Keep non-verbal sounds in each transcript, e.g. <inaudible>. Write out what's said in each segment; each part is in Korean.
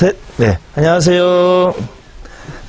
셋. 네. 안녕하세요.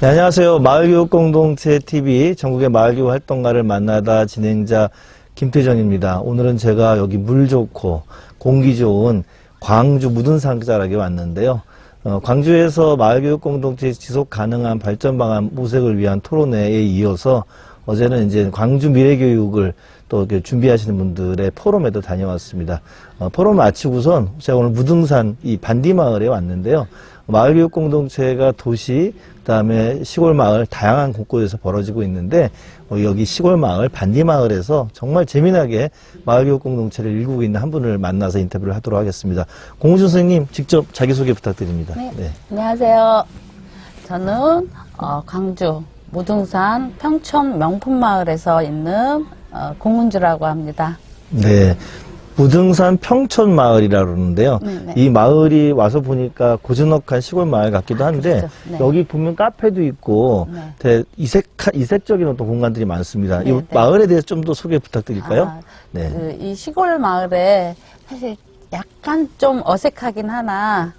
네, 안녕하세요. 마을교육 공동체 TV 전국의 마을교육 활동가를 만나다 진행자 김태정입니다. 오늘은 제가 여기 물 좋고 공기 좋은 광주 묻은산 자락에 왔는데요. 어, 광주에서 마을교육 공동체 지속 가능한 발전 방안 모색을 위한 토론회에 이어서 어제는 이제 광주 미래교육을 또 준비하시는 분들의 포럼에도 다녀왔습니다. 어, 포럼 마치고선 제가 오늘 무등산 이 반디마을에 왔는데요. 마을 교육 공동체가 도시, 그다음에 시골 마을 다양한 곳곳에서 벌어지고 있는데 어, 여기 시골 마을 반디 마을에서 정말 재미나게 마을 교육 공동체를 일구고 있는 한 분을 만나서 인터뷰를 하도록 하겠습니다. 공우준 선생님 직접 자기 소개 부탁드립니다. 네. 안녕하세요. 저는 어, 광주 무등산 평촌 명품 마을에서 있는 어, 공은주라고 합니다. 네. 무등산 평촌 마을이라 그러는데요. 네, 네. 이 마을이 와서 보니까 고즈넉한 시골 마을 같기도 한데 그렇죠. 네. 여기 보면 카페도 있고 네. 되게 이색 이색적인 어떤 공간들이 많습니다. 네, 이 네. 마을에 대해서 좀 더 소개 부탁드릴까요? 아, 네. 그, 이 시골 마을에 사실 약간 좀 어색하긴 하나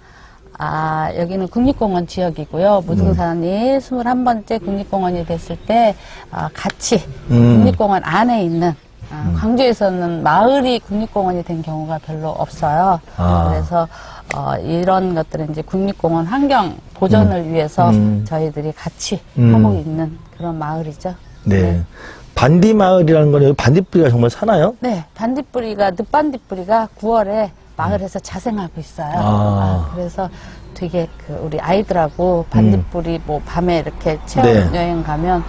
아, 여기는 국립공원 지역이고요. 무등산이 21번째 국립공원이 됐을 때 아, 같이 음. 국립공원 안에 있는 아, 광주에서는 마을이 국립공원이 된 경우가 별로 없어요. 아. 그래서 어, 이런 것들은 이제 국립공원 환경 보존을 위해서 음. 저희들이 같이 음. 하고 있는 그런 마을이죠. 네. 반디 마을이라는 건 여기 반딧불이가 정말 사나요? 네, 반딧불이가 늦반딧불이가 9월에 마을에서 자생하고 있어요. 아. 아, 그래서 되게 그 우리 아이들하고 반딧불이 뭐 밤에 이렇게 체험 네. 여행 가면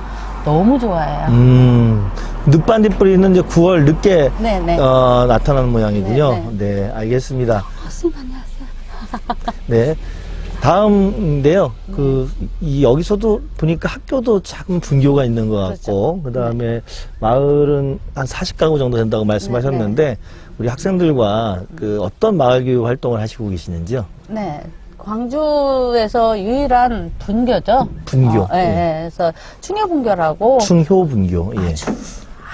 너무 좋아해요. 음. 늦반딧 불이는 이제 9월 늦게 네, 네. 어, 나타나는 모양이군요. 네, 네, 알겠습니다. 어, 선생님 안녕하세요. 네. 다음인데요. 그, 이, 여기서도 보니까 학교도 작은 분교가 있는 것 같고, 그 다음에 마을은 한 40가구 정도 된다고 말씀하셨는데, 우리 학생들과 그 어떤 마을 교육 활동을 하시고 계시는지요? 네. 광주에서 유일한 분교죠. 분교. 어, 예, 예. 예. 그래서 충효 분교라고 충효 분교. 예.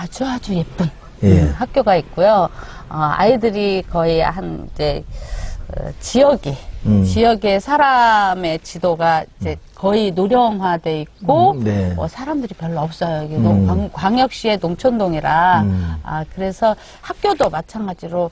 아주 아주 예쁜 예. 음, 학교가 있고요. 어, 아이들이 거의 한 이제 어, 지역이 음. 지역의 사람의 지도가 이제 거의 노령화돼 있고 음, 네. 어, 사람들이 별로 없어요. 여기 음. 농- 광, 광역시의 농촌동이라 음. 아 그래서 학교도 마찬가지로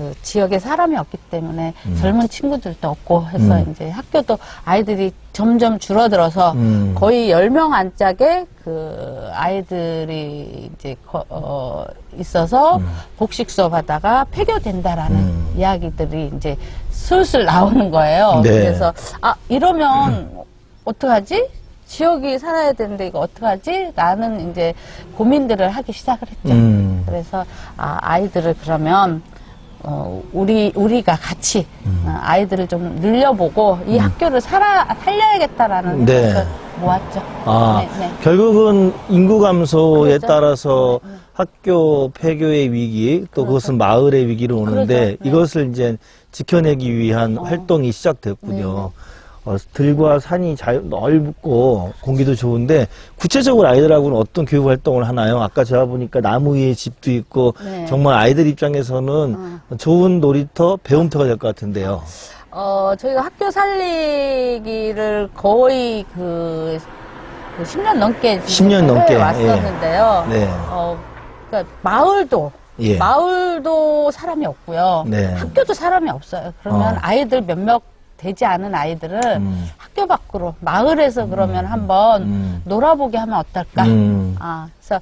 그 지역에 사람이 없기 때문에 젊은 친구들도 없고 해서 음. 이제 학교도 아이들이 점점 줄어들어서 음. 거의 10명 안짝의 그 아이들이 이제 거- 어, 있어서 복식 수업 하다가 폐교된다라는 음. 이야기들이 이제 슬슬 나오는 거예요. 네. 그래서 아 이러면 어떡하지? 지역이 살아야 되는데 이거 어떡하지? 라는 이제 고민들을 하기 시작을 했죠. 음. 그래서 아, 아이들을 그러면 어, 우리 우리가 같이 음. 어, 아이들을 좀 늘려보고 이 학교를 살아 살려야겠다라는 네. 생각을 모았죠. 아, 네, 네. 결국은 인구 감소에 그렇죠. 따라서 네, 네. 학교 폐교의 위기, 또 그것은 마을의 위기로 오는데 그렇죠. 네. 이것을 이제 지켜내기 위한 어. 활동이 시작됐군요. 어, 들과 산이 잘 넓고 공기도 좋은데 구체적으로 아이들하고는 어떤 교육 활동을 하나요? 아까 제가 보니까 나무 위에 집도 있고 네. 정말 아이들 입장에서는 좋은 놀이터, 배움터가 될 것 같은데요. 어, 저희가 학교 살리기를 거의 그, 그 10년 넘게 10년 넘게, 왔었는데요. 예. 네. 어, 그러니까 마을도 예. 마을도 사람이 없고요. 네. 학교도 사람이 없어요. 그러면 어. 아이들 몇몇 되지 않은 아이들은 음. 학교 밖으로 마을에서 그러면 한번 음. 놀아보게 하면 어떨까? 음. 아, 그래서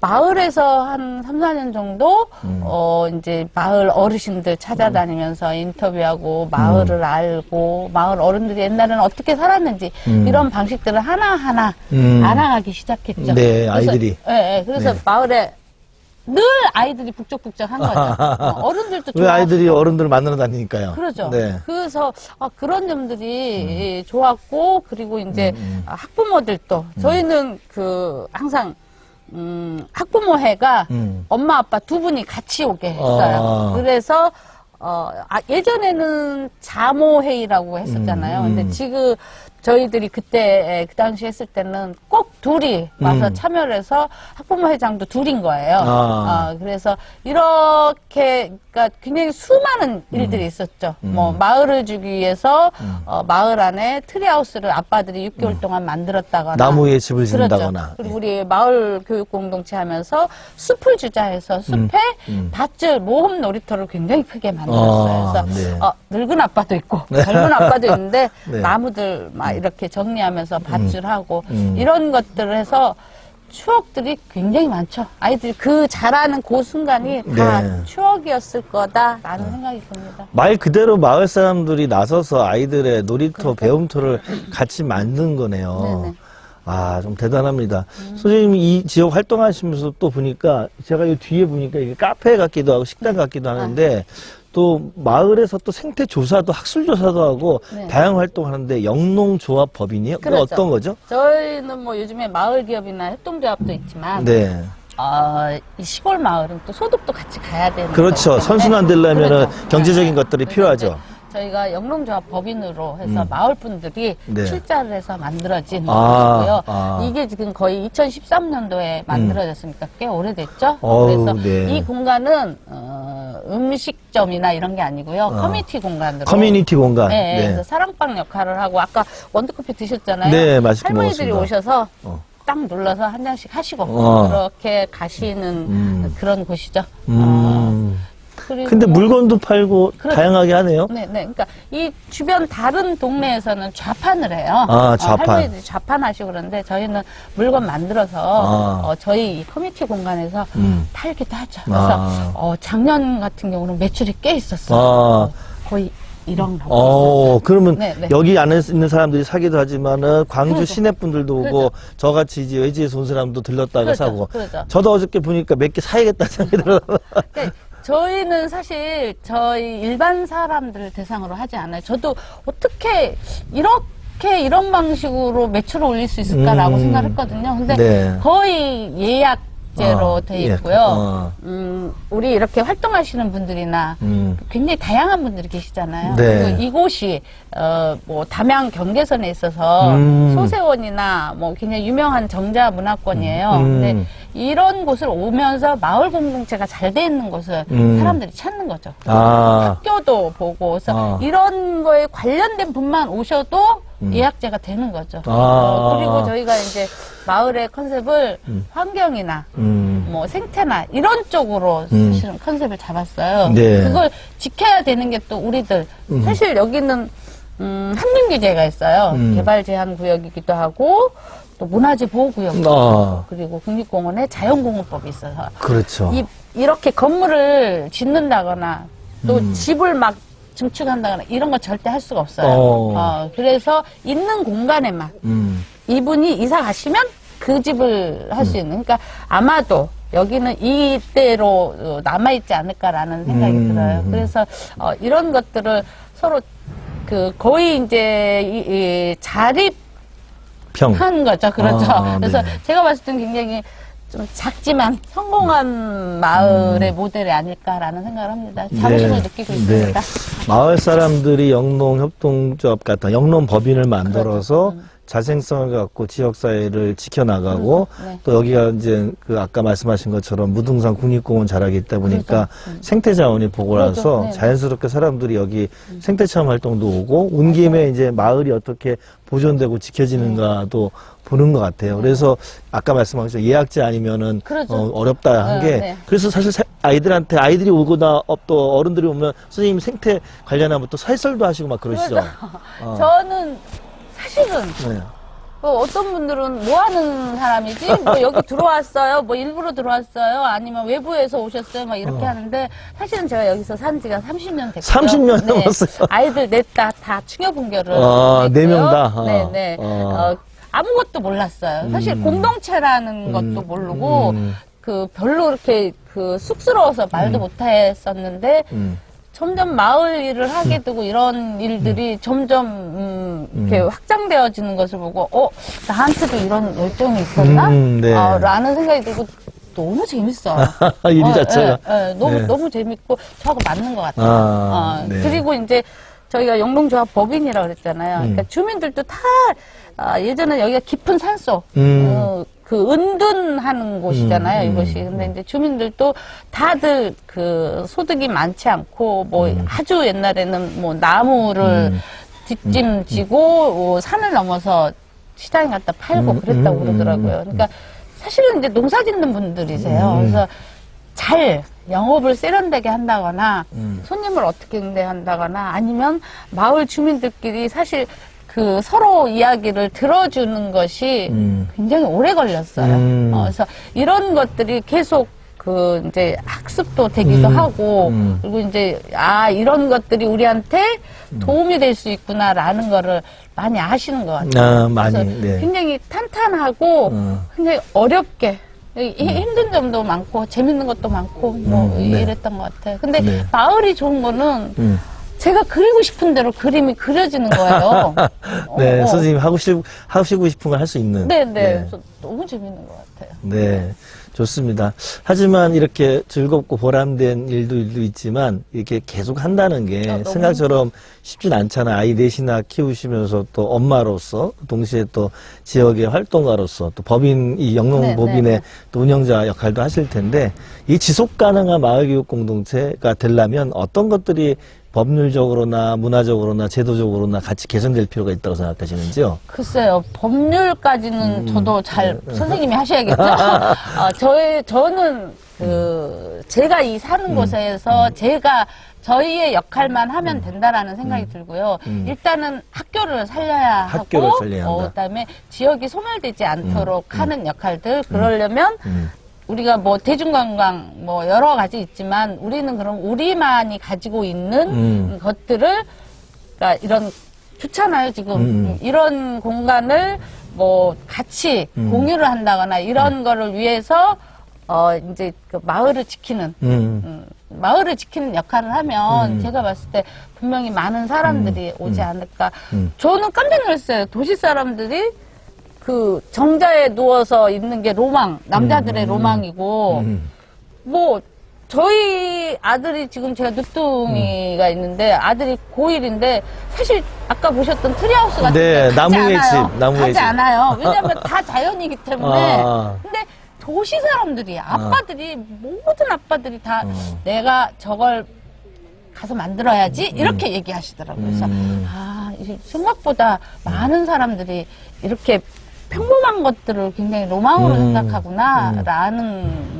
마을에서 한 3, 4년 정도, 음. 어, 이제 마을 어르신들 찾아다니면서 인터뷰하고, 마을을 알고, 마을 어른들이 옛날에는 어떻게 살았는지, 음. 이런 방식들을 하나하나 음. 알아가기 시작했죠. 네, 그래서- 아이들이. 예, 예. 그래서 네. 마을에 늘 아이들이 북적북적 한 거죠. 어, 어른들도 왜 좋아하고. 아이들이 어른들을 만나러 다니니까요. 그러죠. 네. 그래서 아, 그런 점들이 예, 좋았고 그리고 이제 음, 아, 학부모들도 저희는 그 항상 음, 학부모회가 음. 엄마 아빠 두 분이 같이 오게 했어요. 아. 그래서 어, 아, 예전에는 자모회의라고 했었잖아요. 음, 음. 근데 지금 저희들이 그때 그 당시 했을 때는 꼭 둘이 와서 음. 참여를 해서 학부모 회장도 둘인 거예요. 아. 어, 그래서 이렇게 그러니까 굉장히 수많은 일들이 있었죠. 뭐 마을을 주기 위해서 어, 마을 안에 트리하우스를 아빠들이 6개월 동안 만들었다거나 나무 위에 집을 그렇죠. 짓는다거나. 그리고 우리 마을 교육 공동체 하면서 숲을 주자 해서 숲에 음. 밭을 모험 놀이터를 굉장히 크게 만들었어요. 아, 그래서 네. 어, 늙은 아빠도 있고 젊은 아빠도 있는데 <laughs> 네. 나무들 막 이렇게 정리하면서 음. 이런 것 들을 해서 추억들이 굉장히 많죠. 아이들이 그 자라는 그 순간이 다 네. 추억이었을 거다라는 생각이 듭니다. 말 그대로 마을 사람들이 나서서 아이들의 놀이터, 배움터를 같이 만든 거네요. 네네. 음. 아, 좀 대단합니다. 선생님이 이 지역 활동하시면서 또 보니까 제가 이 뒤에 보니까 이게 카페 같기도 하고 식당 같기도 하는데 또 마을에서 또 생태 조사도 학술 조사도 하고 네. 다양한 활동을 하는데 영농조합 법인이요? 그 그렇죠. 어떤 거죠? 저희는 뭐 요즘에 마을 기업이나 협동조합도 있지만 네. 어, 이 시골 마을은 또 소득도 같이 가야 되는 그렇죠. 거기 때문에 선순환 되려면은 그렇죠. 경제적인 것들이 그래서 필요하죠. 이제 저희가 영농조합 법인으로 해서 마을 분들이 네. 출자를 해서 만들어진 아, 것이고요. 아. 이게 지금 거의 2013년도에 만들어졌으니까 꽤 오래됐죠. 어우, 그래서 네. 이 공간은 어, 음식점이나 이런 게 아니고요. 어. 커뮤니티 공간으로 커뮤니티 공간. 네, 네. 그래서 사랑방 역할을 하고 아까 원두커피 드셨잖아요. 네, 맛있게 할머니들이 먹었습니다. 오셔서 어. 딱 눌러서 한 잔씩 하시고 어. 그렇게 가시는 음. 그런 곳이죠. 음. 어, 근데 물건도 팔고 그렇죠. 다양하게 하네요. 네, 네. 그러니까 이 주변 다른 동네에서는 좌판을 해요. 아, 좌판. 어, 할머니들이 좌판하시고 그러는데 저희는 물건 만들어서 아. 어, 저희 이 커뮤니티 공간에서 음. 팔기도 하죠. 그래서 아. 어, 작년 같은 경우는 매출이 꽤 있었어요. 아. 거의 1억 넘게 어, 있었어요. 그러면 네, 네. 여기 안에 있는 사람들이 사기도 하지만은 광주 그렇죠. 시내 분들도 오고 그렇죠. 저같이 이제 외지에서 온 사람도 들렀다가 그렇죠. 사고. 그렇죠. 저도 어저께 보니까 몇 개 사야겠다 생각이 들어. 그러니까 저희는 사실 저희 일반 사람들을 대상으로 하지 않아요. 저도 어떻게 이렇게 이런 방식으로 매출을 올릴 수 있을까라고 음. 생각했거든요. 근데 네. 거의 예약 제로 어, 돼 예. 있고요. 어. 음, 우리 이렇게 활동하시는 분들이나 음. 굉장히 다양한 분들이 계시잖아요. 네. 이곳이 어, 뭐 담양 경계선에 있어서 음. 소세원이나 뭐 굉장히 유명한 정자 문화권이에요. 음. 근데 이런 곳을 오면서 마을 공동체가 잘 돼 있는 곳을 음. 사람들이 찾는 거죠. 아. 학교도 보고 그래서 아. 이런 거에 관련된 분만 오셔도 예약제가 되는 거죠. 아. 어, 그리고 저희가 이제 마을의 컨셉을 환경이나 음. 뭐 생태나 이런 쪽으로 음. 사실은 컨셉을 잡았어요. 네. 음. 그걸 지켜야 되는 게 또 우리들 사실 여기는 음, 한림 규제가 있어요. 음. 개발 제한 구역이기도 하고 또 문화재 보호 구역도 아. 그리고 국립공원에 자연공원법이 있어서 그렇죠. 이, 이렇게 건물을 짓는다거나 또 음. 집을 막 증축한다거나 이런 거 절대 할 수가 없어요. 어. 어, 그래서 있는 공간에만 음. 이분이 이사 가시면 그 집을 할 수 있는. 그러니까 아마도 여기는 이대로 어, 남아있지 않을까라는 생각이 음. 들어요. 그래서 어, 이런 것들을 서로 그 거의 이제 이, 이 자립한 평. 거죠. 그렇죠. 아, 그래서 네. 제가 봤을 땐 굉장히 좀 작지만 성공한 마을의 모델이 아닐까라는 생각을 합니다. 자부심을 네. 느끼고 네. 있습니다. 마을 사람들이 영농 협동조합 같은 영농 법인을 만들어서 그렇죠. 음. 자생성을 갖고 지역 사회를 지켜나가고 네. 또 여기가 이제 그 아까 말씀하신 것처럼 무등산 국립공원 자락이 있다 보니까 생태 자원이 보고라서 그렇죠. 네. 음. 자연스럽게 사람들이 여기 생태 체험 활동도 오고 온 김에 이제 마을이 어떻게 보존되고 지켜지는가도 보는 것 같아요. 그래서 아까 말씀하신 예약제 아니면은 네. 그렇죠. 어, 어렵다 한 네, 게 네. 그래서 사실 사- 아이들한테 아이들이 오거나 어, 또 어른들이 오면 선생님 생태 관련하면 또 살설도 하시고 막 그러시죠. 어. 저는 사실은 네. 뭐 어떤 분들은 뭐 하는 사람이지? 뭐 여기 <laughs> 들어왔어요? 뭐 일부러 들어왔어요? 아니면 외부에서 오셨어요? 막 이렇게 하는데 사실은 제가 여기서 산 지가 30년 됐고요. 30년 넘었어요. 아이들 넷다 다 충격 분결을 아, 네명 다? 아. 네, 네. 어. 어, 아무것도 몰랐어요. 사실 음. 공동체라는 것도 모르고 음. 그 별로 이렇게 그 쑥스러워서 말도 못 했었는데 음. 점점 마을 일을 하게 되고 이런 일들이 점점 음, 이렇게 확장되어지는 것을 보고 어 나한테도 이런 열정이 있었나? 음, 네. 어, 라는 생각이 들고 너무 재밌어요. <laughs> 일이 어, 자체가. 예, 예, 너무 네. 너무 재밌고 저하고 맞는 것 같아요. 아, 어, 네. 그리고 이제 저희가 영농조합 법인이라고 그랬잖아요. 음. 그러니까 주민들도 다 아, 예전에 여기가 깊은 산속, 음. 어, 그 은둔하는 곳이잖아요, 음, 이곳이. 음, 근데 이제 주민들도 다들 그 소득이 많지 않고 뭐 아주 옛날에는 뭐 나무를 음. 뒷짐 지고 어, 산을 넘어서 시장에 갖다 팔고 음, 그랬다고 음, 그러더라고요. 그러니까 사실은 이제 농사 짓는 분들이세요. 음. 그래서 잘 영업을 세련되게 한다거나 음. 손님을 어떻게 응대한다거나 아니면 마을 주민들끼리 사실 그 서로 이야기를 들어주는 것이 음. 굉장히 오래 걸렸어요. 음. 어, 그래서 이런 것들이 계속 그 이제 학습도 되기도 음. 하고 음. 그리고 이제 아 이런 것들이 우리한테 도움이 될 수 있구나라는 거를 많이 아시는 것 같아요. 아, 많이, 그래서 네. 굉장히 탄탄하고 음. 굉장히 어렵게 이- 힘든 점도 많고 재밌는 것도 많고 뭐 음, 네. 이랬던 것 같아요. 근데 네. 마을이 좋은 거는 음. 제가 그리고 싶은 대로 그림이 그려지는 거예요. <laughs> 네, 어, 어. 선생님 하고 싶, 하시고 싶은 걸 할 수 있는. 네, 네. 그래서 너무 재밌는 것 같아요. 네, 좋습니다. 하지만 이렇게 즐겁고 보람된 일도 일도 있지만 이렇게 계속 한다는 게 아, 너무 생각처럼 쉽진 않잖아요. 아이 넷이나 키우시면서 또 엄마로서 동시에 또 지역의 활동가로서 또 법인 이 영농 네, 법인의 네, 네. 또 운영자 역할도 하실 텐데 이 지속 가능한 마을 교육 공동체가 되려면 어떤 것들이 법률적으로나 문화적으로나 제도적으로나 같이 개선될 필요가 있다고 생각하시는지요? 글쎄요, 법률까지는 음. 저도 잘 네. 선생님이 하셔야겠죠. <laughs> 아, 저의 저는 그 제가 이 사는 음. 곳에서 제가 저희의 역할만 하면 된다라는 생각이 들고요. 음. 일단은 학교를 살려야 학교를 하고, 살려야 어, 한다. 그다음에 지역이 소멸되지 않도록 하는 역할들. 그러려면 음. 우리가 뭐 대중관광 뭐 여러 가지 있지만 우리는 그럼 우리만이 가지고 있는 음. 것들을 그러니까 이런 좋잖아요 지금 음. 이런 공간을 뭐 같이 음. 공유를 한다거나 이런 거를 위해서 어 이제 그 마을을 지키는 음. 음, 마을을 지키는 역할을 하면 음. 제가 봤을 때 분명히 많은 사람들이 오지 않을까. 음. 저는 깜짝 놀랐어요. 도시 사람들이 그 정자에 누워서 있는 게 로망, 남자들의 음. 로망이고 음. 뭐 저희 아들이 지금 제가 늦둥이가 있는데 아들이 고1인데 사실 아까 보셨던 트리하우스 같은 네, 데 가지 나무의 않아요. 집, 나무의 가지 집. 않아요. <laughs> 왜냐하면 다 자연이기 때문에. 아. 근데 도시 사람들이 아빠들이 모든 아빠들이 다 어. 내가 저걸 가서 만들어야지 이렇게 얘기하시더라고요. 그래서 음. 아 이게 생각보다 많은 사람들이 이렇게 평범한 것들을 굉장히 로망으로 음. 생각하구나라는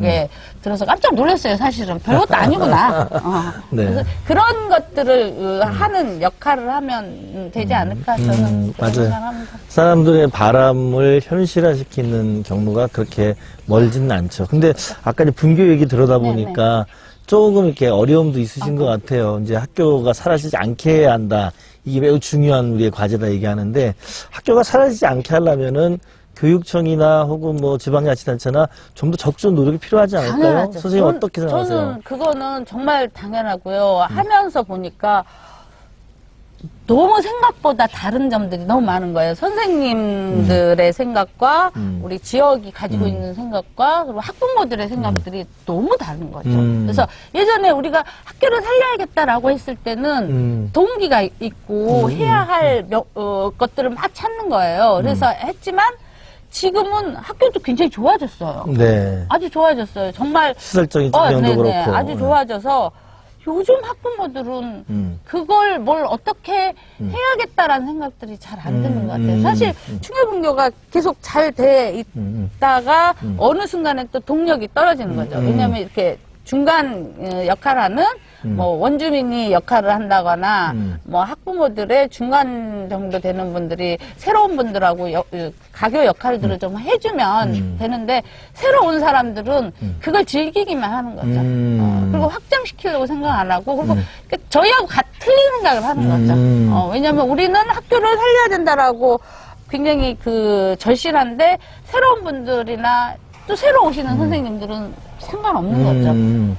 게 들어서 깜짝 놀랐어요. 사실은 별것도 아니구나. <laughs> 어. 네. 그래서 그런 것들을 어, 하는 역할을 하면 음, 되지 않을까 저는 음, 맞아요. 생각합니다. 사람들의 바람을 현실화시키는 경우가 그렇게 멀지는 않죠. 근데 아까 이제 분교 얘기 들어다 네, 보니까 조금 이렇게 어려움도 있으신 것 같아요. 이제 학교가 사라지지 않게 해야 한다. 이게 매우 중요한 우리의 과제다 얘기하는데 학교가 사라지지 않게 하려면은 교육청이나 혹은 뭐 지방자치단체나 좀 더 적극 노력이 필요하지 않을까요? 당연하죠. 선생님 저는- 어떻게 생각하세요? 저는 그거는 정말 당연하고요. 하면서 보니까 너무 생각보다 다른 점들이 너무 많은 거예요. 선생님들의 생각과 음. 우리 지역이 가지고 음. 있는 생각과 그리고 학부모들의 생각들이 너무 다른 거죠. 음. 그래서 예전에 우리가 학교를 살려야겠다라고 했을 때는 음. 동기가 있고 해야 할 몇- 어, 것들을 막 찾는 거예요. 그래서 음. 했지만 지금은 학교도 굉장히 좋아졌어요. 네. 아주 좋아졌어요. 정말 시설적인 어, 조경도 네네. 그렇고. 아주 좋아져서 요즘 학부모들은 음. 그걸 뭘 어떻게 해야겠다라는 생각들이 잘 안 드는 음, 것 같아요. 음, 사실 음. 충혈분교가 계속 잘돼 음, 있다가 어느 순간에 또 동력이 떨어지는 거죠. 음. 왜냐하면 이렇게 중간 어, 역할하는 음. 뭐 원주민이 역할을 한다거나 음. 뭐 학부모들의 중간 정도 되는 분들이 새로운 분들하고 여- 어, 가교 역할들을 좀 해주면 음. 되는데 새로 온 사람들은 그걸 즐기기만 하는 거죠. 음. 어, 그리고 확장시키려고 생각 안 하고 그리고 그 저희하고 같 틀린 생각을 하는 거죠. 음. 어, 왜냐하면 우리는 학교를 살려야 된다라고 굉장히 그 절실한데 새로운 분들이나 또 새로 오시는 선생님들은 상관없는 거죠. 음,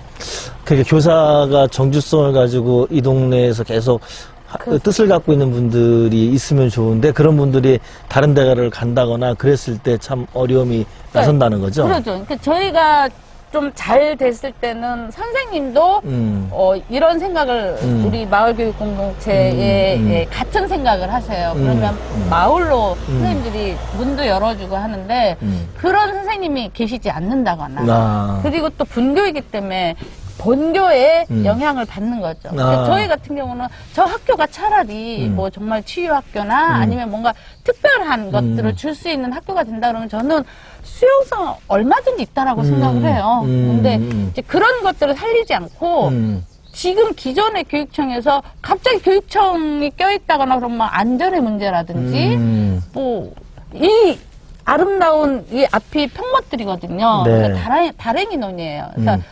그러니까 교사가 정주성을 가지고 이 동네에서 계속 하- 그- 뜻을 갖고 있는 분들이 있으면 좋은데 그런 분들이 다른 데가를 간다거나 그랬을 때 참 어려움이 나선다는 거죠. 그렇죠. 그러니까 저희가 좀 잘 됐을 때는 선생님도 음. 어, 이런 생각을 음. 우리 마을교육 공동체에 음, 음. 예, 같은 생각을 하세요. 음, 그러면 음. 마을로 선생님들이 문도 열어주고 하는데 음. 그런 선생님이 계시지 않는다거나 아. 그리고 또 분교이기 때문에 본교에 음. 영향을 받는 거죠. 아. 그러니까 저희 같은 경우는 저 학교가 차라리 음. 뭐 정말 치유학교나 음. 아니면 뭔가 특별한 것들을 줄 수 있는 학교가 된다 그러면 저는 수용성 얼마든지 있다라고 음. 생각을 해요. 음. 근데 음. 이제 그런 것들을 살리지 않고 음. 지금 기존의 교육청에서 갑자기 교육청이 껴있다거나 그러면 안전의 문제라든지 음. 뭐이 아름다운 이 앞이 평막들이거든요. 네. 그러니까 다랭, 다랭이 논이에요. 그래서 음.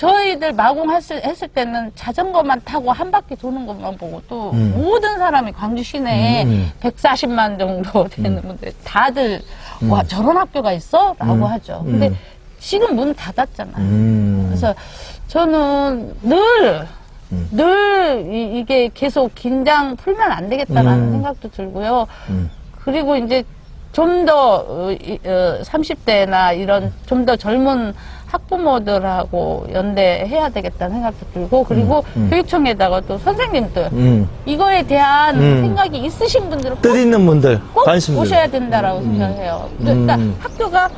저희들 마공 했을 했을 때는 자전거만 타고 한 바퀴 도는 것만 보고 또 음. 모든 사람이 광주 시내에 음, 음. 140만 정도 되는 분들 다들 와 저런 학교가 있어? 라고 음. 하죠. 근데 음. 지금 문 닫았잖아요. 음. 그래서 저는 늘, 음. 늘 이, 게 계속 긴장 풀면 안 되겠다라는 음. 생각도 들고요. 음. 그리고 이제 좀 더, 어, 이, 어, 30대나 이런 좀 더 젊은 학부모들하고 연대해야 되겠다는 생각도 들고, 그리고 음, 음. 교육청에다가 또 선생님들, 음. 이거에 대한 음. 생각이 있으신 분들은 꼭뜻 있는 분들, 꼭 관심들. 오셔야 된다라고 생각해요. 그러니까 음. 학교가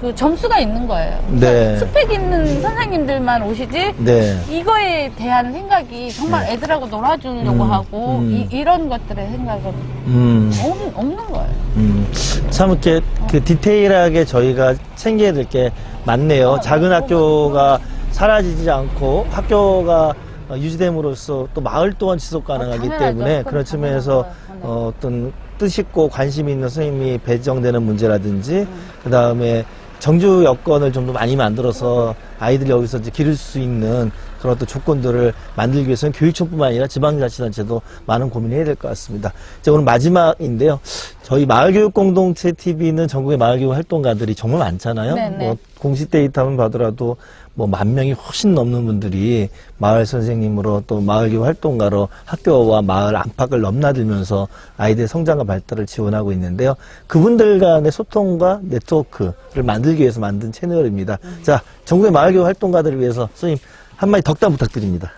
그 점수가 있는 거예요. 네. 스펙 있는 선생님들만 오시지 네. 이거에 대한 생각이 정말 애들하고 놀아주려고 음, 하고 음. 이, 런 것들의 생각은 음. 없, 없는 거예요. 음, 참 이렇게 그 디테일하게 저희가 챙겨야 될 게 많네요. 어, 작은 어, 학교가 사라지지 않고 학교가 어, 유지됨으로써 또 마을 또한 지속 가능하기 어. 때문에 그건 그런 측면에서. 네. 어, 어떤 뜻있고 관심 있는 선생님이 배정되는 문제라든지 음. 그 다음에 정주 여건을 좀 더 많이 만들어서 아이들이 여기서 이제 기를 수 있는 그런 어떤 조건들을 만들기 위해서는 교육청뿐만 아니라 지방자치단체도 많은 고민을 해야 될 것 같습니다. 이제 오늘 마지막인데요. 저희 마을교육공동체 TV는 전국의 마을교육 활동가들이 정말 많잖아요. 네네. 뭐 공식 데이터만 봐더라도 뭐 만 명이 훨씬 넘는 분들이 마을 선생님으로 또 마을교육 활동가로 학교와 마을 안팎을 넘나들면서 아이들의 성장과 발달을 지원하고 있는데요. 그분들 간의 소통과 네트워크를 만들기 위해서 만든 채널입니다. 자, 전국의 마을교육 활동가들을 위해서 선생님 한마디 덕담 부탁드립니다.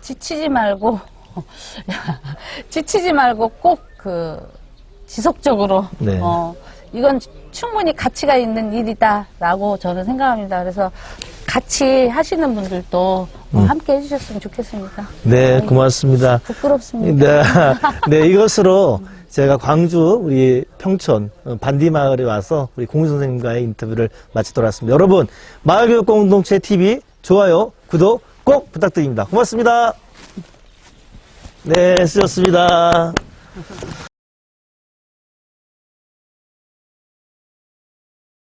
지치지 말고 <laughs> 지치지 말고 꼭 그 지속적으로 네. 어, 이건 충분히 가치가 있는 일이다라고 저는 생각합니다. 그래서 같이 하시는 분들도 어, 음. 함께 해주셨으면 좋겠습니다. 네, 고맙습니다. 부끄럽습니다. 네, <laughs> 네, 이것으로 제가 광주 우리 평촌 어, 반디 마을에 와서 우리 공유 선생님과의 인터뷰를 마치도록 하겠습니다. 여러분, 마을교육 공동체 TV 좋아요, 구독 꼭 부탁드립니다. 고맙습니다. 네, 쓰셨습니다.